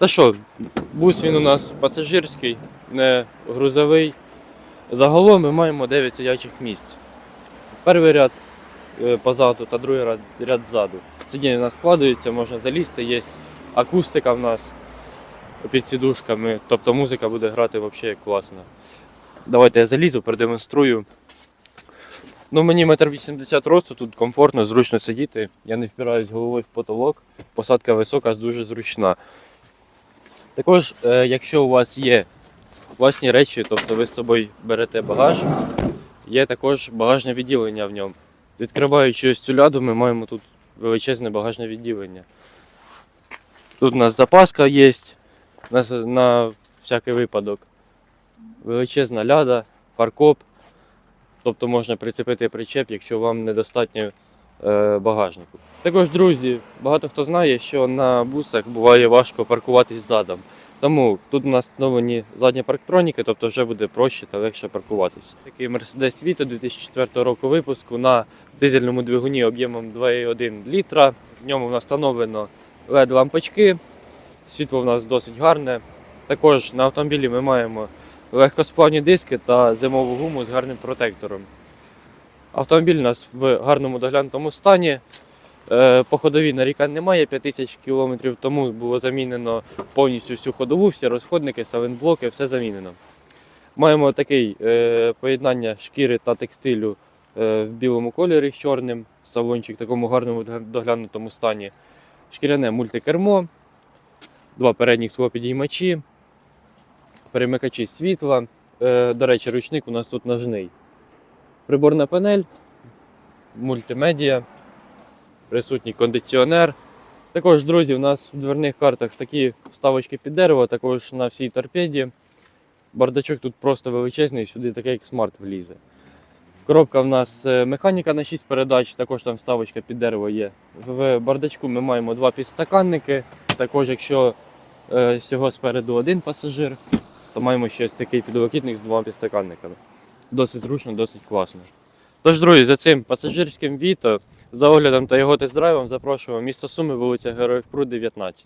Та що, бус він у нас пасажирський, не грузовий. Загалом ми маємо 9 сидячих місць. Перший ряд е, позаду та другий ряд, ряд ззаду. Сидіння у нас складується, можна залізти, є акустика в нас під сідушками, тобто музика буде грати взагалі класно. Давайте я залізу, продемонструю. Ну, мені метр вісімдесят росту, тут комфортно, зручно сидіти. Я не впираюсь головою в потолок. Посадка висока, дуже зручна. Також, е, якщо у вас є власні речі, тобто ви з собою берете багаж, є також багажне відділення в ньому. Відкриваючи ось цю ляду, ми маємо тут величезне багажне відділення. Тут у нас запаска є на, на всякий випадок. Величезна ляда, фаркоп. Тобто можна прицепити причеп, якщо вам недостатньо багажнику. Також, друзі, багато хто знає, що на бусах буває важко паркуватись задом. Тому тут у нас встановлені задні парктроніки, тобто вже буде проще та легше паркуватися. Такий Mercedes Vito 2004 року випуску на дизельному двигуні об'ємом 2,1 літра. В ньому встановлено LED-лампочки. Світло в нас досить гарне. Також на автомобілі ми маємо легкосплавні диски та зимову гуму з гарним протектором. Автомобіль у нас в гарному доглянутому стані. Е, По ходовій нарікань немає 5000 км, тому було замінено повністю всю ходову, всі розходники, сайлентблоки, все замінено. Маємо таке поєднання шкіри та текстилю е, в білому кольорі з чорним, салончик в такому гарному доглянутому стані. Шкіряне мультикермо, два передніх склопідіймачі, перемикачі світла. Е, До речі, ручник у нас тут ножний. Приборна панель, мультимедіа, присутній кондиціонер. Також, друзі, у нас в дверних картах такі вставочки під дерево, також на всій торпеді. Бардачок тут просто величезний, сюди такий як смарт влізе. Коробка в нас е, механіка на 6 передач, також там вставочка під дерево є. В бардачку ми маємо два підстаканники. Також, якщо е, всього спереду один пасажир, то маємо ще ось такий підлокітник з двома підстаканниками. Досить зручно, досить класно. Тож, друзі, за цим пасажирським Віто, за оглядом та його тест-драйвом запрошуємо місто Суми, вулиця Героїв Крут, 19.